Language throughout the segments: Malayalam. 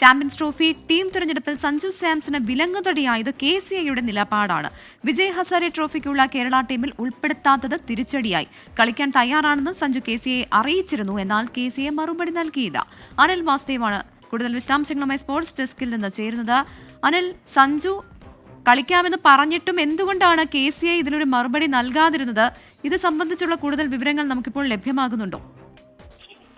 ചാമ്പ്യൻസ് ട്രോഫി ടീം തിരഞ്ഞെടുപ്പിൽ സഞ്ജു സാംസണ് വിലങ്ങുതടിയായത് കെ സി ഐയുടെ നിലപാടാണ്. വിജയ് ഹസാരെ ട്രോഫിക്കുള്ള കേരള ടീമിൽ ഉൾപ്പെടുത്താത്തത് തിരിച്ചടിയായി. കളിക്കാൻ തയ്യാറാണെന്ന് സഞ്ജു കെ സി ഐ അറിയിച്ചിരുന്നു. എന്നാൽ കെ സി ഐ മറുപടി നൽകിയില്ല. അനിൽ വാസ്തേവാണ് കൂടുതൽ വിശദാംശങ്ങളുമായി സ്പോർട്സ് ഡെസ്കിൽ നിന്ന് ചേരുന്നത്. അനിൽ സഞ്ജു കളിക്കാമെന്ന് പറഞ്ഞിട്ടും എന്തുകൊണ്ടാണ് കെ സി ഐ ഇതിനൊരു മറുപടി നൽകാതിരുന്നത്? ഇത് സംബന്ധിച്ചുള്ള കൂടുതൽ വിവരങ്ങൾ നമുക്കിപ്പോൾ ലഭ്യമാകുന്നുണ്ടോ?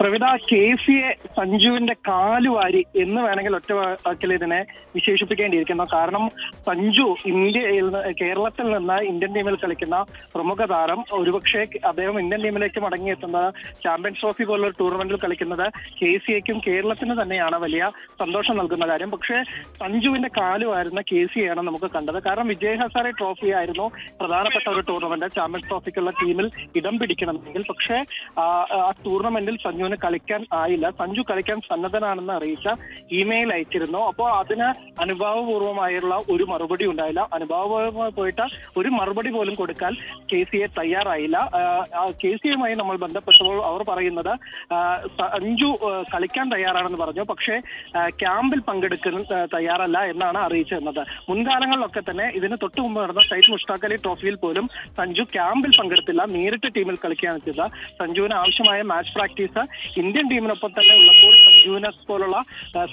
പ്രവിത കെ സി എ സഞ്ജുവിന്റെ കാലുവാരി എന്ന് വേണമെങ്കിൽ ഒറ്റ വാക്കിൽ ഇതിനെ വിശേഷിപ്പിക്കേണ്ടിയിരിക്കുന്നു. കാരണം സഞ്ജു ഇന്ത്യയിൽ കേരളത്തിൽ നിന്ന് ഇന്ത്യൻ ടീമിൽ കളിക്കുന്ന പ്രമുഖ താരം. ഒരുപക്ഷെ അദ്ദേഹം ഇന്ത്യൻ ടീമിലേക്ക് മടങ്ങിയെത്തുന്നത് ചാമ്പ്യൻസ് ട്രോഫി പോലുള്ള ടൂർണമെന്റിൽ കളിക്കുന്നത് കെ സി എക്കും കേരളത്തിന് തന്നെയാണ് വലിയ സന്തോഷം നൽകുന്ന കാര്യം. പക്ഷേ സഞ്ജുവിന്റെ കാലുവായിരുന്ന കെ സി ആണ് നമുക്ക് കണ്ടത്. കാരണം വിജയ് ഹസാരെ ട്രോഫി ആയിരുന്നു പ്രധാനപ്പെട്ട ഒരു ടൂർണമെന്റ് ചാമ്പ്യൻസ് ട്രോഫിക്കുള്ള ടീമിൽ ഇടം പിടിക്കണമെങ്കിൽ. പക്ഷേ ആ ടൂർണമെന്റിൽ ടൂർണമെന്റിൽ സഞ്ജുവിന് കളിക്കാൻ ആയില്ല. സഞ്ജു കളിക്കാൻ സന്നദ്ധനാണെന്ന് അറിയിച്ച ഇമെയിൽ അയച്ചിരുന്നു. അപ്പോൾ അതിന് അനുഭാവപൂർവമായുള്ള ഒരു മറുപടി ഉണ്ടായില്ല. അനുഭാവപൂർവമായി പോയിട്ട് ഒരു മറുപടി പോലും കൊടുക്കാൻ കെ സി എ തയ്യാറായില്ല. കെ സി എയുമായി നമ്മൾ ബന്ധപ്പെട്ടപ്പോൾ അവർ പറയുന്നത് സഞ്ജു കളിക്കാൻ തയ്യാറാണെന്ന് പറഞ്ഞു. പക്ഷേ ക്യാമ്പിൽ പങ്കെടുക്കുന്ന തയ്യാറല്ല എന്നാണ് അറിയിച്ചിരുന്നത്. മുൻകാലങ്ങളിലൊക്കെ തന്നെ ഇതിന് തൊട്ടു മുമ്പ് നടന്ന സൈറ്റ് മുഷ്താഖ് അലി ട്രോഫിയിൽ പോലും സഞ്ജു ക്യാമ്പിൽ പങ്കെടുത്തില്ല. നേരിട്ട് ടീമിൽ കളിക്കുകയാണ് ചെയ്തത് സഞ്ജുവിന് ആവശ്യമായ മാച്ച് പ്രാക്ടീസ് ഇന്ത്യൻ ടീമിനൊപ്പം തന്നെ ഉള്ളപ്പോൾ ജൂനസ് പോലുള്ള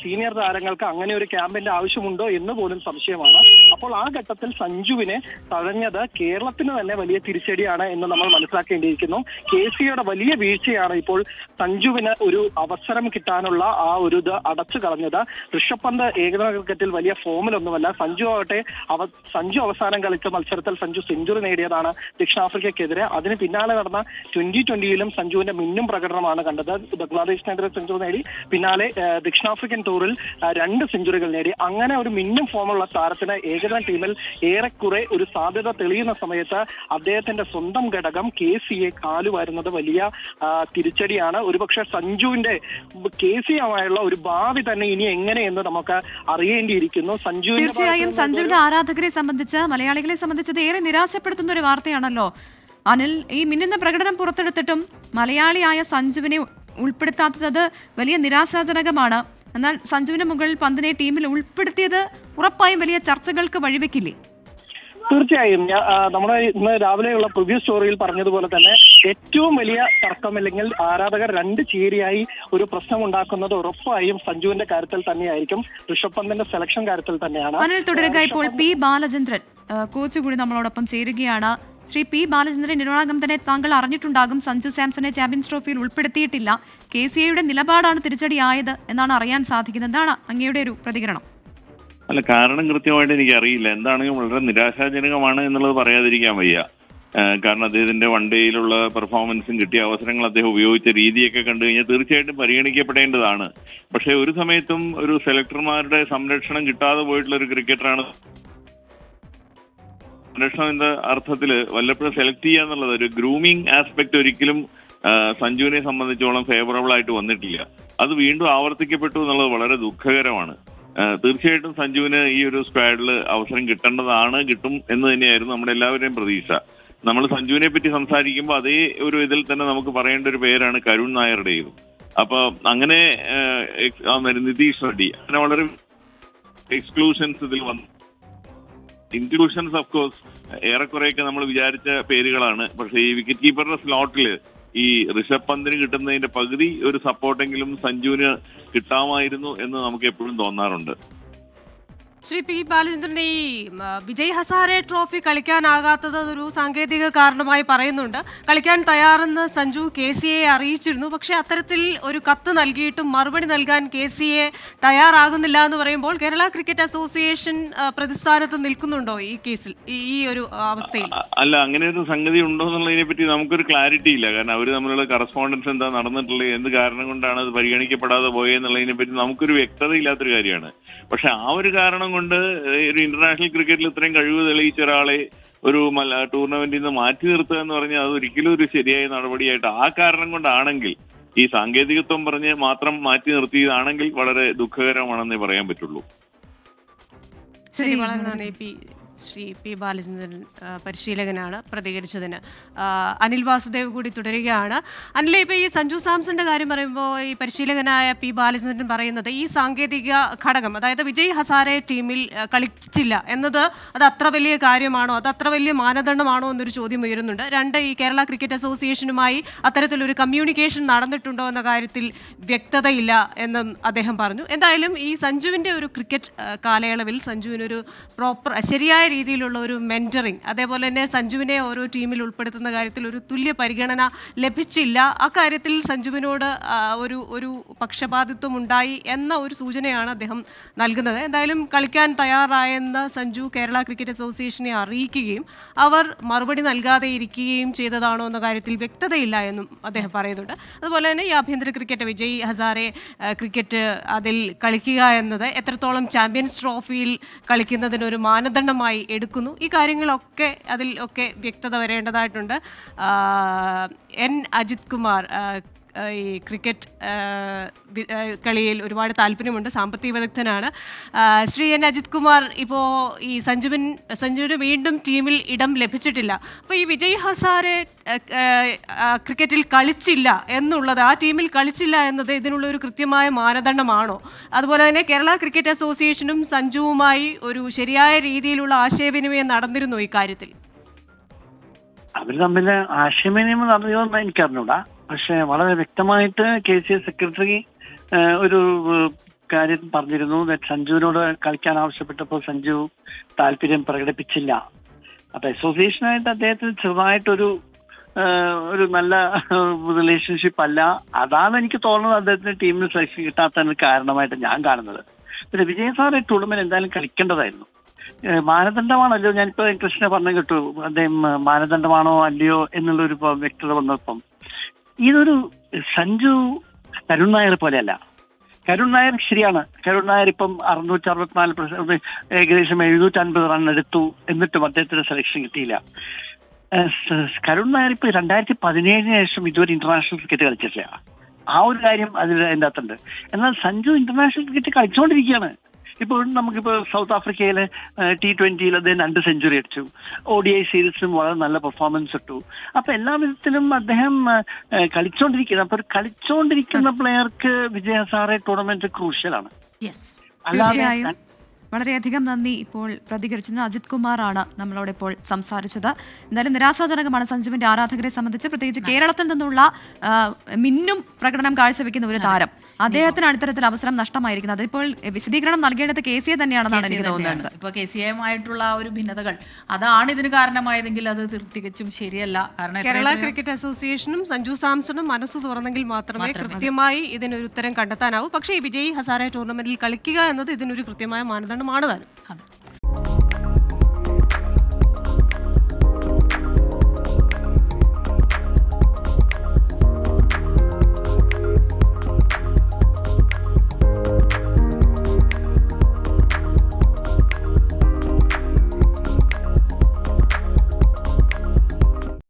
സീനിയർ താരങ്ങൾക്ക് അങ്ങനെ ഒരു ക്യാമ്പിന്റെ ആവശ്യമുണ്ടോ എന്ന് പോലും സംശയമാണ്. അപ്പോൾ ആ ഘട്ടത്തിൽ സഞ്ജുവിനെ തഴഞ്ഞത് കേരളത്തിന് തന്നെ വലിയ തിരിച്ചടിയാണ് എന്ന് നമ്മൾ മനസ്സിലാക്കേണ്ടിയിരിക്കുന്നു. കെ സിയുടെ വലിയ വീഴ്ചയാണ് ഇപ്പോൾ സഞ്ജുവിന് ഒരു അവസരം കിട്ടാനുള്ള ആ ഒരു ഇത് അടച്ചു കളഞ്ഞത്. ഋഷഭ് പന്ത് ഏകദിന ക്രിക്കറ്റിൽ വലിയ ഫോമിലൊന്നുമല്ല. സഞ്ജു ആവട്ടെ അവ സഞ്ജു അവസാനം കളിച്ച മത്സരത്തിൽ സഞ്ജു സെഞ്ചുറി നേടിയതാണ് ദക്ഷിണാഫ്രിക്കയ്ക്കെതിരെ. അതിന് പിന്നാലെ നടന്ന ട്വന്റി ട്വന്റിയിലും സഞ്ജുവിന്റെ മിന്നും പ്രകടനമാണ് കണ്ടത്. ബംഗ്ലാദേശിനെതിരെ സെഞ്ചുറി നേടി. പിന്നാലെ ദക്ഷിണാഫ്രിക്കൻ ടൂറിൽ രണ്ട് സെഞ്ചുറികൾ നേടി. അങ്ങനെ ഒരു മിന്നും ഫോമുള്ള താരത്തിന് ഏകദിന ടീമിൽ ഏറെക്കുറെ ഒരു സാധ്യത തെളിയുന്ന സമയത്ത് അദ്ദേഹത്തിന്റെ സ്വന്തം ഘടകം കെ സി എ കാലുവാരുന്നത് വലിയ തിരിച്ചടിയാണ്. ഒരുപക്ഷെ സഞ്ജുവിന്റെ കെ സി ആയുള്ള ഒരു ഭാവി തന്നെ ഇനി എങ്ങനെയെന്ന് നമുക്ക് അറിയേണ്ടിയിരിക്കുന്നു. സഞ്ജു തീർച്ചയായും സഞ്ജുവിന്റെ ആരാധകരെ സംബന്ധിച്ച് മലയാളികളെ സംബന്ധിച്ചത് ഏറെ നിരാശപ്പെടുത്തുന്ന ഒരു വാർത്തയാണല്ലോ. അനിൽ ഈ മിന്നുന്ന പ്രകടനം പുറത്തെടുത്തിട്ടും മലയാളിയായ സഞ്ജുവിനെ ഉൾപ്പെടുത്താത്തത് വലിയ നിരാശാജനകമാണ്. എന്നാൽ സഞ്ജുവിന് മുകളിൽ പന്തിനെ ടീമിൽ ഉൾപ്പെടുത്തിയത് ഉറപ്പായും വലിയ ചർച്ചകൾക്ക് വഴിവെക്കില്ലേ? തീർച്ചയായും. നമ്മുടെ ഇന്ന് രാവിലെയുള്ള പ്രിവ്യൂ സ്റ്റോറിയിൽ പറഞ്ഞതുപോലെ തന്നെ ഏറ്റവും വലിയ തർക്കം അല്ലെങ്കിൽ ആരാധകർ രണ്ട് ചേരിയായി ഒരു പ്രശ്നം ഉണ്ടാക്കുന്നത് ഉറപ്പായും സഞ്ജുവിന്റെ കാര്യത്തിൽ തന്നെയായിരിക്കും. ഋഷഭ് പന്തിന്റെ സെലക്ഷൻ കാര്യത്തിൽ തന്നെയാണ്. അനിൽ തുടരുക ഇപ്പോൾ പി ബാലചന്ദ്രൻ. കോച്ച് കൂടി നമ്മളോടൊപ്പം ചേരുകയാണ്. ശ്രീ പി ബാലചന്ദ്രൻ ഇതിനോടകം തന്നെ താങ്കൾ അറിഞ്ഞിട്ടുണ്ടാകും സഞ്ജു സാംസനെ ചാമ്പ്യൻസ് ട്രോഫിയിൽ ഉൾപ്പെടുത്തിയിട്ടില്ല. കെ സി ഐയുടെ നിലപാടാണ് തിരിച്ചടിയായത് എന്നാണ് അറിയാൻ സാധിക്കുന്നത്. എന്താണ് അങ്ങയുടെ ഒരു പ്രതികരണം? അല്ല കാരണം കൃത്യമായിട്ട് എനിക്ക് അറിയില്ല എന്താണെങ്കിലും വളരെ നിരാശാജനകമാണ് എന്നുള്ളത് പറയാതിരിക്കാൻ വയ്യ. കാരണം അദ്ദേഹത്തിന്റെ വണ്ടിയിലുള്ള പെർഫോമൻസും കിട്ടിയ അവസരങ്ങൾ അദ്ദേഹം ഉപയോഗിച്ച രീതിയൊക്കെ കണ്ടു കഴിഞ്ഞാൽ തീർച്ചയായിട്ടും പരിഗണിക്കപ്പെടേണ്ടതാണ്. പക്ഷേ ഒരു സമയത്തും ഒരു സെലക്ടർമാരുടെ സംരക്ഷണം കിട്ടാതെ പോയിട്ടുള്ള ഒരു ക്രിക്കറ്ററാണ് സംരക്ഷണം എന്ന അർത്ഥത്തിൽ വല്ലപ്പോഴും സെലക്ട് ചെയ്യുക എന്നുള്ളത് ഒരു ഗ്രൂമിംഗ് ആസ്പെക്ട് ഒരിക്കലും സഞ്ജുവിനെ സംബന്ധിച്ചോളം ഫേവറബിൾ ആയിട്ട് വന്നിട്ടില്ല. അത് വീണ്ടും ആവർത്തിക്കപ്പെട്ടു എന്നുള്ളത് വളരെ ദുഃഖകരമാണ്. തീർച്ചയായിട്ടും സഞ്ജുവിന് ഈ ഒരു സ്ക്വാഡിൽ അവസരം കിട്ടേണ്ടതാണ് കിട്ടും എന്ന് തന്നെയായിരുന്നു നമ്മുടെ എല്ലാവരുടെയും പ്രതീക്ഷ. നമ്മൾ സഞ്ജുവിനെ പറ്റി സംസാരിക്കുമ്പോൾ അതേ ഒരു ഇതിൽ തന്നെ നമുക്ക് പറയേണ്ട ഒരു പേരാണ് കരുൺ നായരുടേതും. അപ്പൊ അങ്ങനെ നിതീഷ് റെഡ്ഡി. അങ്ങനെ വളരെ എക്സ്ക്ലൂഷൻസ് ഇതിൽ വന്നു. ഇൻക്ലൂഷൻസ് ഓഫ് കോഴ്സ് ഏറെക്കുറെയൊക്കെ നമ്മൾ വിചാരിച്ച പേരുകളാണ്. പക്ഷേ ഈ വിക്കറ്റ് കീപ്പറുടെ സ്ലോട്ടിൽ ഈ ഋഷഭ് പന്തിന് കിട്ടുന്നതിന്റെ പകുതി ഒരു സപ്പോർട്ടെങ്കിലും സഞ്ജുവിന് കിട്ടാമായിരുന്നു എന്ന് നമുക്ക് എപ്പോഴും തോന്നാറുണ്ട്. ശ്രീ പി ബാലചന്ദ്രൻ ഈ വിജയ് ഹസാരെ ട്രോഫി കളിക്കാനാകാത്തത് ഒരു സാങ്കേതിക കാരണമായി പറയുന്നുണ്ട്. കളിക്കാൻ തയ്യാറെന്ന് സഞ്ജു കെ സി എ അറിയിച്ചിരുന്നു. പക്ഷേ അത്തരത്തിൽ ഒരു കത്ത് നൽകിയിട്ടും മറുപടി നൽകാൻ കെ സി എ തയ്യാറാകുന്നില്ല എന്ന് പറയുമ്പോൾ കേരള ക്രിക്കറ്റ് അസോസിയേഷൻ പ്രതിസ്ഥാനത്ത് നിൽക്കുന്നുണ്ടോ ഈ കേസിൽ ഈ- ഒരു അവസ്ഥ അവസ്ഥയിൽ അല്ല അങ്ങനെ ഒരു സംഗതി ഉണ്ടോ എന്നുള്ളതിനെ പറ്റി നമുക്കൊരു ക്ലാരിറ്റി ഇല്ല. കാരണം അവർ തമ്മിലുള്ള കറസ്പോണ്ടൻസ് എന്താ നടന്നിട്ടുള്ളത് എന്ത് കാരണം കൊണ്ടാണ് അത് പരിഗണിക്കപ്പെടാതെ പോയെന്നുള്ളതിനെ പറ്റി നമുക്കൊരു വ്യക്തത ഇല്ലാത്തൊരു കാര്യമാണ്. പക്ഷെ ആ ഒരു കാരണം കൊണ്ട് ഒരു ഇന്റർനാഷണൽ ക്രിക്കറ്റിൽ ഇത്രയും കഴിവ് തെളിയിച്ച ഒരാളെ ഒരു മല ടൂർണമെന്റിൽ നിന്ന് മാറ്റി നിർത്തുക എന്ന് പറഞ്ഞാൽ അത് ഒരിക്കലും ഒരു ശരിയായ നടപടിയായിട്ട് ആ കാരണം കൊണ്ടാണെങ്കിൽ ഈ സാങ്കേതികത്വം പറഞ്ഞ് മാത്രം മാറ്റി നിർത്തിയതാണെങ്കിൽ വളരെ ദുഃഖകരമാണെന്നേ പറയാൻ പറ്റുള്ളൂ. ശരി വളരെ നന്ദി പി ശ്രീ പി ബാലചന്ദ്രൻ പരിശീലകനാണ് പ്രതികരിച്ചതിന്. അനിൽ വാസുദേവ് കൂടി തുടരുകയാണ്. അനിലെ ഇപ്പോൾ ഈ സഞ്ജു സാംസന്റെ കാര്യം പറയുമ്പോൾ ഈ പരിശീലകനായ പി ബാലചന്ദ്രൻ പറയുന്നത് ഈ സാങ്കേതിക ഘടകം അതായത് വിജയ് ഹസാരെ ടീമിൽ കളിച്ചില്ല എന്നത് അത് അത്ര വലിയ കാര്യമാണോ അത് അത്ര വലിയ മാനദണ്ഡമാണോ എന്നൊരു ചോദ്യം ഉയരുന്നുണ്ട്. രണ്ട് ഈ കേരള ക്രിക്കറ്റ് അസോസിയേഷനുമായി അത്തരത്തിലൊരു കമ്മ്യൂണിക്കേഷൻ നടന്നിട്ടുണ്ടോ എന്ന കാര്യത്തിൽ വ്യക്തതയില്ല എന്നും അദ്ദേഹം പറഞ്ഞു. എന്തായാലും ഈ സഞ്ജുവിന്റെ ഒരു ക്രിക്കറ്റ് കാലയളവിൽ സഞ്ജുവിനൊരു പ്രോപ്പർ ശരിയായ രീതിയിലുള്ള ഒരു മെന്ററിങ് അതേപോലെ തന്നെ സഞ്ജുവിനെ ഓരോ ടീമിൽ ഉൾപ്പെടുത്തുന്ന കാര്യത്തിൽ ഒരു തുല്യ പരിഗണന ലഭിച്ചില്ല. അക്കാര്യത്തിൽ സഞ്ജുവിനോട് ഒരു ഒരു പക്ഷപാതിത്വം ഉണ്ടായി എന്ന ഒരു സൂചനയാണ് അദ്ദേഹം നൽകുന്നത്. എന്തായാലും കളിക്കാൻ തയ്യാറായെന്ന് സഞ്ജു കേരള ക്രിക്കറ്റ് അസോസിയേഷനെ അറിയിക്കുകയും അവർ മറുപടി നൽകാതെ ഇരിക്കുകയും ചെയ്തതാണോ എന്ന കാര്യത്തിൽ വ്യക്തതയില്ല എന്നും അദ്ദേഹം പറയുന്നുണ്ട്. അതുപോലെ തന്നെ ഈ ആഭ്യന്തര ക്രിക്കറ്റ് വിജയ് ഹസാരെ ക്രിക്കറ്റ് അതിൽ കളിക്കുക എന്നത് എത്രത്തോളം ചാമ്പ്യൻസ് ട്രോഫിയിൽ കളിക്കുന്നതിനൊരു മാനദണ്ഡമായി എടുക്കുന്നു. ഈ കാര്യങ്ങളൊക്കെ അതിൽ ഒക്കെ വ്യക്തത വരേണ്ടതായിട്ടുണ്ട്. എൻ അജിത് കുമാർ ഈ ക്രിക്കറ്റ് കളിയിൽ ഒരുപാട് താല്പര്യമുണ്ട് സാമ്പത്തിക വിദഗ്ധനാണ്. ശ്രീ എൻ അജിത് കുമാർ ഇപ്പോൾ ഈ സഞ്ജുവിൻ സഞ്ജുവിന് വീണ്ടും ടീമിൽ ഇടം ലഭിച്ചിട്ടില്ല. അപ്പോൾ ഈ വിജയ് ഹസാരെ ക്രിക്കറ്റിൽ കളിച്ചില്ല എന്നുള്ളത് ആ ടീമിൽ കളിച്ചില്ല എന്നത് ഇതിനുള്ള ഒരു കൃത്യമായ മാനദണ്ഡമാണോ? അതുപോലെ തന്നെ കേരള ക്രിക്കറ്റ് അസോസിയേഷനും സഞ്ജുവുമായി ഒരു ശരിയായ രീതിയിലുള്ള ആശയവിനിമയം നടന്നിരുന്നു ഇക്കാര്യത്തിൽ കാര്യത്തിൽ? അവർ തമ്മിൽ ആശയവിനിമയം നടത്തിയതെന്ന് എനിക്ക് അറിഞ്ഞൂടാ പക്ഷെ വളരെ വ്യക്തമായിട്ട് കെ സി സെക്രട്ടറി ഒരു കാര്യം പറഞ്ഞിരുന്നു സഞ്ജുവിനോട് കളിക്കാൻ ആവശ്യപ്പെട്ടപ്പോൾ സഞ്ജു താല്പര്യം പ്രകടിപ്പിച്ചില്ല. അപ്പൊ അസോസിയേഷനായിട്ട് അദ്ദേഹത്തിന് ചെറുതായിട്ടൊരു ഒരു നല്ല റിലേഷൻഷിപ്പ് അല്ല. അതാണ് എനിക്ക് തോന്നുന്നത് അദ്ദേഹത്തിന് ടീമിന് സെലക്ഷൻ കിട്ടാത്തതിന് കാരണമായിട്ട് ഞാൻ കാണുന്നത്. പിന്നെ വിജയ ഈ ടൂർണമെന്റ് എന്തായാലും കളിക്കേണ്ടതായിരുന്നു. മാനദണ്ഡമാണല്ലോ? ഞാനിപ്പോ കൃഷ്ണ പറഞ്ഞു കേട്ടു. അദ്ദേഹം മാനദണ്ഡമാണോ അല്ലയോ എന്നുള്ളൊരു വ്യക്തത വന്നപ്പം. ഇതൊരു സഞ്ജു കരുൺ നായർ പോലെയല്ല. കരുൺ നായർ ശരിയാണ്. കരുൺ നായർ ഇപ്പം അറുന്നൂറ്റി അറുപത്തിനാല് ഏകദേശം എഴുന്നൂറ്റി അൻപത് റൺ എടുത്തു എന്നിട്ടും അദ്ദേഹത്തിന് സെലക്ഷൻ കിട്ടിയില്ല. കരുൺ നായർ ഇപ്പൊ രണ്ടായിരത്തി പതിനേഴിന് ശേഷം ഇതുവരെ ഇന്റർനാഷണൽ ക്രിക്കറ്റ് കളിച്ചിട്ടില്ല. ആ ഒരു കാര്യം അതിൽ അതിന്റെ അകത്തുണ്ട്. എന്നാൽ സഞ്ജു ഇന്റർനാഷണൽ ക്രിക്കറ്റ് കളിച്ചുകൊണ്ടിരിക്കുകയാണ് ഇപ്പോൾ നമുക്കിപ്പോൾ സൗത്ത് ആഫ്രിക്കയിലെ ടി ട്വന്റിയിൽ അദ്ദേഹം രണ്ട് സെഞ്ചുറി അടിച്ചു. ഒ ഡി ഐ സീരീസിലും വളരെ നല്ല പെർഫോമൻസ് ഇട്ടു. അപ്പൊ എല്ലാ വിധത്തിലും അദ്ദേഹം കളിച്ചോണ്ടിരിക്കുന്നത് അപ്പൊ ഒരു കളിച്ചോണ്ടിരിക്കുന്ന പ്ലെയർക്ക് വിജയ സാറെ ടൂർണമെന്റ് ക്രൂഷ്യലാണ് അല്ലാതെ വളരെയധികം നന്ദി ഇപ്പോൾ പ്രതികരിച്ചിരുന്ന അജിത് കുമാറാണ് നമ്മളോട് ഇപ്പോൾ സംസാരിച്ചത്. എന്തായാലും നിരാശാജനകമാണ് സഞ്ജുവിന്റെ ആരാധകരെ സംബന്ധിച്ച് പ്രത്യേകിച്ച് കേരളത്തിൽ നിന്നുള്ള മിന്നും പ്രകടനം കാഴ്ചവെക്കുന്ന ഒരു താരം. അദ്ദേഹത്തിന് ഇത്തരത്തിൽ അവസരം നഷ്ടമായിരിക്കുന്നത്. അതിപ്പോൾ വിശദീകരണം നൽകേണ്ടത് കെ സി എ തന്നെയാണെന്നാണ് എനിക്ക് തോന്നുന്നത്. ഇപ്പൊ കെ സി എമായിട്ടുള്ള ആ ഒരു ഭിന്നതകൾ അതാണ് ഇതിന് കാരണമായതെങ്കിൽ അത് തികച്ചും ശരിയല്ല. കാരണം കേരള ക്രിക്കറ്റ് അസോസിയേഷനും സഞ്ജു സാംസണും മനസ്സ് തുറന്നെങ്കിൽ മാത്രമേ കൃത്യമായി ഇതിനൊരു ഉത്തരം കണ്ടെത്താനാവൂ. പക്ഷേ ഈ വിജയ് ഹസാര ടൂർണമെന്റിൽ കളിക്കുക എന്നത് ഇതിനൊരു കൃത്യമായ താനും അതെ.